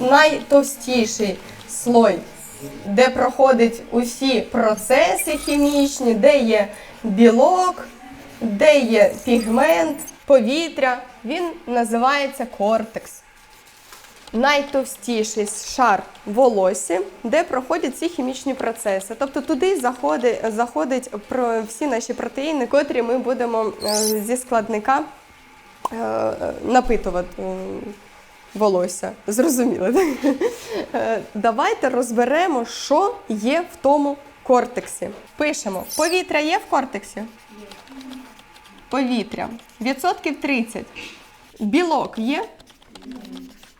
Найтовстіший слой, де проходять усі процеси хімічні, де є білок, де є пігмент, повітря, він називається кортекс. Найтовстіший шар волосся, де проходять ці хімічні процеси. Тобто туди заходить, заходить про всі наші протеїни, котрі ми будемо е, зі складника е, е, напитувати волосся. Зрозуміло, так? Е, Давайте розберемо, що є в тому кортексі. Пишемо: повітря є в кортексі? Повітря. Відсотків 30. Білок є?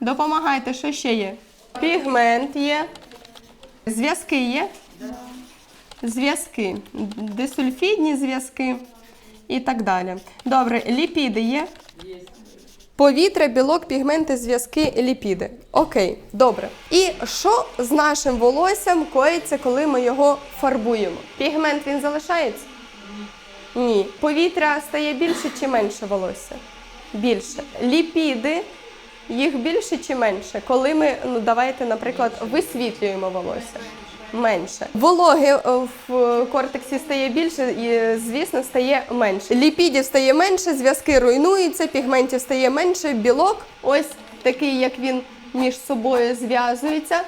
Допомагайте, що ще є? Пігмент є. Зв'язки є? Зв'язки. Дисульфідні зв'язки і так далі. Добре, ліпіди є? Повітря, білок, пігменти, зв'язки, ліпіди. Окей, добре. І що з нашим волоссям коїться, коли ми його фарбуємо? Пігмент він залишається? Ні. Повітря стає більше чи менше волосся? Більше. Ліпіди їх більше чи менше? Коли ми, ну давайте, наприклад, висвітлюємо волосся. Менше. Вологи е, в кортексі стає більше, і, звісно, стає менше. Ліпідів стає менше, зв'язки руйнуються, пігментів стає менше, білок, ось такий, як він між собою зв'язується.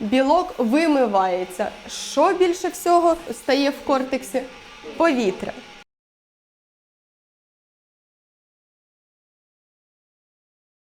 Білок вимивається. Що більше всього стає в кортексі? Повітря.